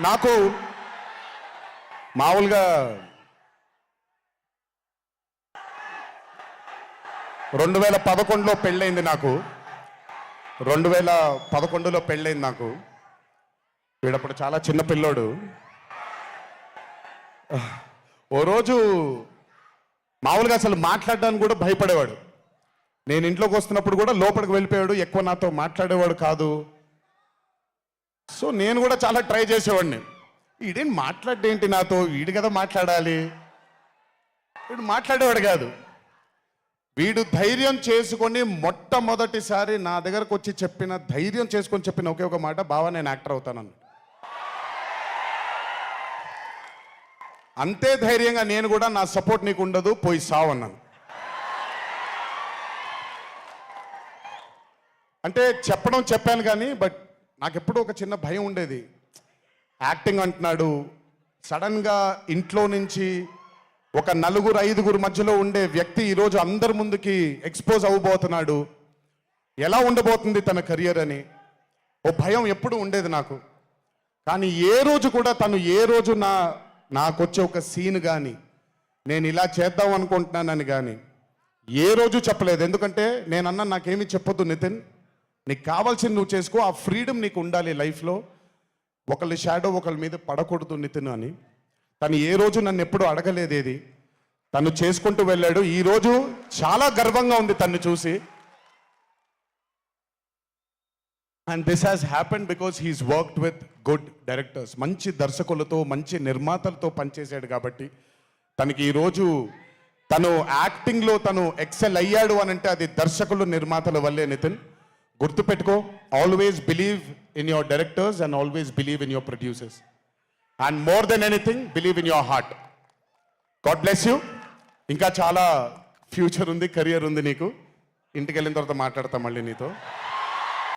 నాకు మామూలుగా రెండు వేల పదకొండులో పెళ్ళైంది నాకు. రెండు వేల పదకొండులో పెళ్ళైంది నాకు. వీడప్పుడు చాలా చిన్న పిల్లోడు. ఓ రోజు మామూలుగా అసలు మాట్లాడడానికి కూడా భయపడేవాడు. నేను ఇంట్లోకి వస్తున్నప్పుడు కూడా లోపలికి వెళ్ళిపోయాడు. ఎక్కువ నాతో మాట్లాడేవాడు కాదు. సో నేను కూడా చాలా ట్రై చేసేవాడిని. వీడేం మాట్లాడేంటి నాతో? వీడు కదా మాట్లాడాలి. వీడు మాట్లాడేవాడు కాదు. వీడు ధైర్యం చేసుకొని మొట్టమొదటిసారి నా దగ్గరకు వచ్చి చెప్పిన ధైర్యం చేసుకొని చెప్పిన ఒకే ఒక మాట బావా నేను యాక్టర్ అవుతానని అంతే ధైర్యంగా నేను కూడా నా సపోర్ట్ నీకు ఉండదు పోయి సావు అన్నాను. అంటే చెప్పడం చెప్పాను కానీ బట్ నాకు ఎప్పుడూ ఒక చిన్న భయం ఉండేది. యాక్టింగ్ అంటున్నాడు. సడన్గా ఇంట్లో నుంచి ఒక నలుగురు ఐదుగురు మధ్యలో ఉండే వ్యక్తి ఈరోజు అందరి ముందుకి ఎక్స్పోజ్ అవ్వబోతున్నాడు. ఎలా ఉండబోతుంది తన కెరియర్ అని. ఓ భయం ఎప్పుడు ఉండేది నాకు. కానీ ఏ రోజు కూడా తను ఏ రోజు నా నాకు వచ్చే ఒక సీన్ కానీ నేను ఇలా చేద్దాం అనుకుంటున్నానని కానీ ఏ రోజు చెప్పలేదు. ఎందుకంటే నేను అన్న నాకేమీ చెప్పొద్దు నితిన్. నీకు కావాల్సింది నువ్వు చేసుకో ఆ ఫ్రీడమ్ నీకు ఉండాలి లైఫ్లో. ఒకళ్ళ షాడో ఒకళ్ళ మీద పడకూడదు నితిన్ అని. తను ఏ రోజు నన్ను ఎప్పుడు అడగలేదేది తను చేసుకుంటూ వెళ్ళాడు. ఈ రోజు చాలా గర్వంగా ఉంది తన్ను చూసి. And this has happen because he's worked with good directors మంచి దర్శకులతో మంచి నిర్మాతలతో పనిచేశాడు కాబట్టి. తనకి ఈరోజు తను యాక్టింగ్లో తను ఎక్సెల్ అయ్యాడు అని అంటే అది దర్శకులు నిర్మాతల వల్లే నితిన్. గుర్తుపెట్టుకో always believe in your directors and always believe in your producers and more than anything believe in your heart god bless you ఇంకా చాలా ఫ్యూచర్ ఉంది కెరియర్ ఉంది నీకు. ఇంటికి వెళ్ళిన తర్వాత మాట్లాడతాం మళ్ళీ నీతో.